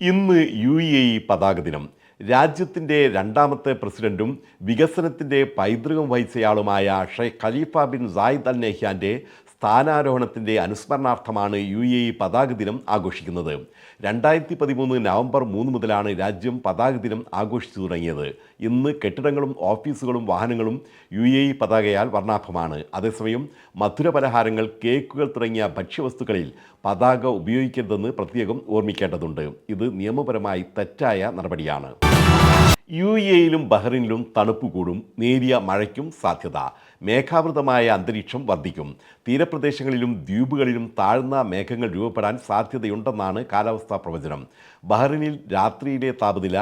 ഇന്ന് U A E പതാക ദിനം. രാജ്യത്തിന്റെ രണ്ടാമത്തെ പ്രസിഡന്റും വികസനത്തിന്റെ പൈതൃകം വഹിച്ചയാളുമായ Sheikh Khalifa bin Zayed al നെഹ്യാന്റെ സ്ഥാനാരോഹണത്തിന്റെ അനുസ്മരണാർത്ഥമാണ് യു എ ഇ പതാക ദിനം ആഘോഷിക്കുന്നത്. രണ്ടായിരത്തി പതിമൂന്ന് നവംബർ മൂന്ന് മുതലാണ് രാജ്യം പതാക ദിനം ആഘോഷിച്ചു തുടങ്ങിയത്. ഇന്ന് കെട്ടിടങ്ങളും ഓഫീസുകളും വാഹനങ്ങളും യു എ ഇ പതാകയാൽ വർണാഭമാണ്. അതേസമയം മധുരപലഹാരങ്ങൾ കേക്കുകൾ തുടങ്ങിയ ഭക്ഷ്യവസ്തുക്കളിൽ പതാക ഉപയോഗിക്കരുതെന്ന് പ്രത്യേകം ഓർമ്മിക്കേണ്ടതുണ്ട്. ഇത് നിയമപരമായി തെറ്റായ നടപടിയാണ്. യു എയിലും ബഹ്റിനിലും തണുപ്പ് കൂടും. നേരിയ മഴയ്ക്കും സാധ്യത. മേഘാവൃതമായ അന്തരീക്ഷം വർദ്ധിക്കും. തീരപ്രദേശങ്ങളിലും ദ്വീപുകളിലും താഴ്ന്ന മേഘങ്ങൾ രൂപപ്പെടാൻ സാധ്യതയുണ്ടെന്നാണ് കാലാവസ്ഥാ പ്രവചനം. ബഹ്റിനിൽ രാത്രിയിലെ താപനില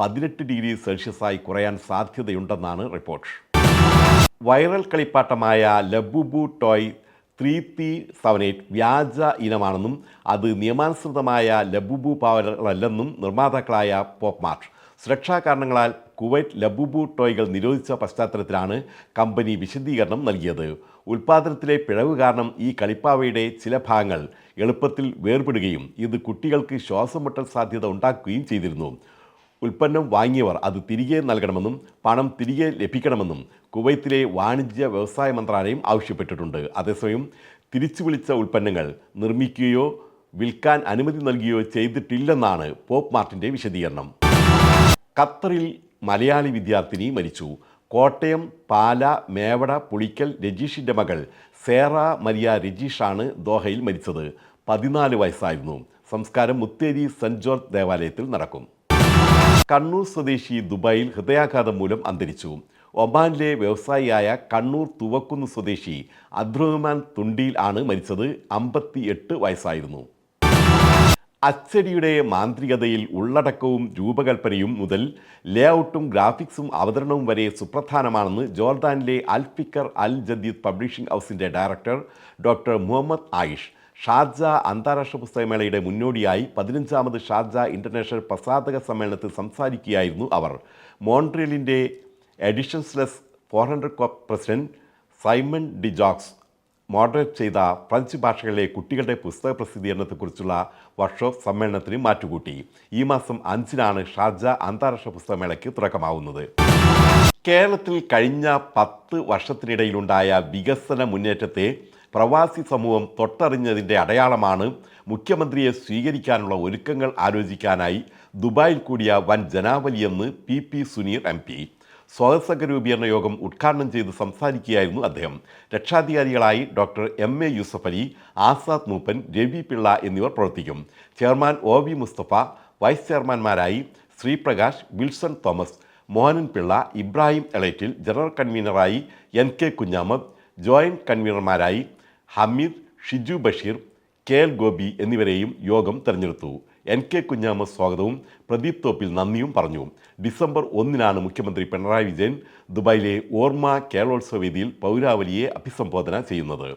പതിനെട്ട് ഡിഗ്രി സെൽഷ്യസായി കുറയാൻ സാധ്യതയുണ്ടെന്നാണ് report. Viral കളിപ്പാട്ടമായ Labubu toy three three seven eight വ്യാജ ഇനമാണെന്നും അത് നിയമാനുസൃതമായ ലബുബു പാവലല്ലെന്നും നിർമ്മാതാക്കളായ പോപ്പ് മാർട്ട് സുരക്ഷാ കാരണങ്ങളാൽ കുവൈറ്റ് ലബുബു ടോയ്കൾ നിരോധിച്ച പശ്ചാത്തലത്തിലാണ് കമ്പനി വിശദീകരണം നൽകിയത്. ഉൽപ്പാദനത്തിലെ പിഴവ് കാരണം ഈ കളിപ്പാവയുടെ ചില ഭാഗങ്ങൾ എളുപ്പത്തിൽ വേർപെടുകയും ഇത് കുട്ടികൾക്ക് ശ്വാസം മുട്ടൽ സാധ്യത ഉണ്ടാക്കുകയും ചെയ്തിരുന്നു. ഉൽപ്പന്നം വാങ്ങിയവർ അത് തിരികെ നൽകണമെന്നും പണം തിരികെ ലഭിക്കണമെന്നും കുവൈത്തിലെ വാണിജ്യ വ്യവസായ മന്ത്രാലയം ആവശ്യപ്പെട്ടിട്ടുണ്ട്. അതേസമയം തിരിച്ചു വിളിച്ച ഉൽപ്പന്നങ്ങൾ നിർമ്മിക്കുകയോ വിൽക്കാൻ അനുമതി നൽകുകയോ ചെയ്തിട്ടില്ലെന്നാണ് പോപ്പ് മാർട്ടിന്റെ വിശദീകരണം. ഖത്തറിൽ മലയാളി വിദ്യാർത്ഥിനി മരിച്ചു. കോട്ടയം പാല മേവട പുളിക്കൽ രജീഷിന്റെ മകൾ സേറ മരിയ രജീഷാണ് ദോഹയിൽ മരിച്ചത്. പതിനാല് വയസ്സായിരുന്നു. സംസ്കാരം മുത്തേരി സെന്റ് ജോർജ് ദേവാലയത്തിൽ നടക്കും. കണ്ണൂർ സ്വദേശി ദുബായിൽ ഹൃദയാഘാതം മൂലം അന്തരിച്ചു. ഒമാനിലെ വ്യവസായിയായ കണ്ണൂർ തുവക്കുന്ന് സ്വദേശി അബ്ദുറഹ്മാൻ തുണ്ടിയിൽ ആണ് മരിച്ചത്. അമ്പത്തി എട്ട് വയസ്സായിരുന്നു. അച്ചടിയുടെ മാന്ത്രികതയിൽ ഉള്ളടക്കവും രൂപകൽപ്പനയും മുതൽ ലേഔട്ടും ഗ്രാഫിക്സും അവതരണവും വരെ സുപ്രധാനമാണെന്ന് ജോർദാനിലെ അൽഫിക്കർ അൽ ജദീദ് പബ്ലിഷിംഗ് ഹൗസിന്റെ director doctor Muhammad Ayush. Sharjah അന്താരാഷ്ട്ര പുസ്തകമേളയുടെ മുന്നോടിയായി പതിനഞ്ചാമത് ഷാർജ ഇന്റർനാഷണൽ പ്രസാധക സമ്മേളനത്തിൽ സംസാരിക്കുകയായിരുന്നു അവർ. മോൺട്രിയലിന്റെ editions les four hundred president Simon de Jocas moderate ചെയ്ത ഫ്രഞ്ച് ഭാഷകളിലെ കുട്ടികളുടെ പുസ്തക പ്രസിദ്ധീകരണത്തെക്കുറിച്ചുള്ള വർക്ക്ഷോപ്പ് സമ്മേളനത്തിന് മാറ്റുകൂട്ടി. ഈ മാസം അഞ്ചിനാണ് ഷാർജ അന്താരാഷ്ട്ര പുസ്തകമേളയ്ക്ക് തുടക്കമാവുന്നത്. കേരളത്തിൽ കഴിഞ്ഞ പത്ത് വർഷത്തിനിടയിലുണ്ടായ വികസന മുന്നേറ്റത്തെ പ്രവാസി സമൂഹം തൊട്ടറിഞ്ഞതിന്റെ അടയാളമാണ് മുഖ്യമന്ത്രിയെ സ്വീകരിക്കാനുള്ള ഒരുക്കങ്ങൾ ആലോചിക്കാനായി ദുബായിൽ കൂടിയ വൻ ജനാവലിയെന്ന് P P Suneer M P. സ്വാഗതസംഘ രൂപീകരണ യോഗം ഉദ്ഘാടനം ചെയ്ത് സംസാരിക്കുകയായിരുന്നു അദ്ദേഹം. രക്ഷാധികാരികളായി doctor M A Yusuf Ali Azad Moopen Ravi Pillai എന്നിവർ പ്രവർത്തിക്കും. Chairman O V Mustafa vice ചെയർമാൻമാരായി Sreeprakash Wilson Thomas Mohanan Pillai Ibrahim Elettil general കൺവീനറായി എൻ കെ കുഞ്ഞാമദ് ജോയിന്റ് കൺവീനർമാരായി ഹമീദ് ഷിജു ബഷീർ കെ എൽ ഗോപി എന്നിവരെയും യോഗം തെരഞ്ഞെടുത്തു. എൻ കെ കുഞ്ഞാമ സ്വാഗതവും പ്രദീപ് തോപ്പിൽ നന്ദിയും പറഞ്ഞു. ഡിസംബർ ഒന്നിനാണ് മുഖ്യമന്ത്രി പിണറായി വിജയൻ ദുബായിലെ ഓർമ്മ കേരളോത്സവ വേദിയിൽ പൗരാവലിയെ അഭിസംബോധന ചെയ്യുന്നത്.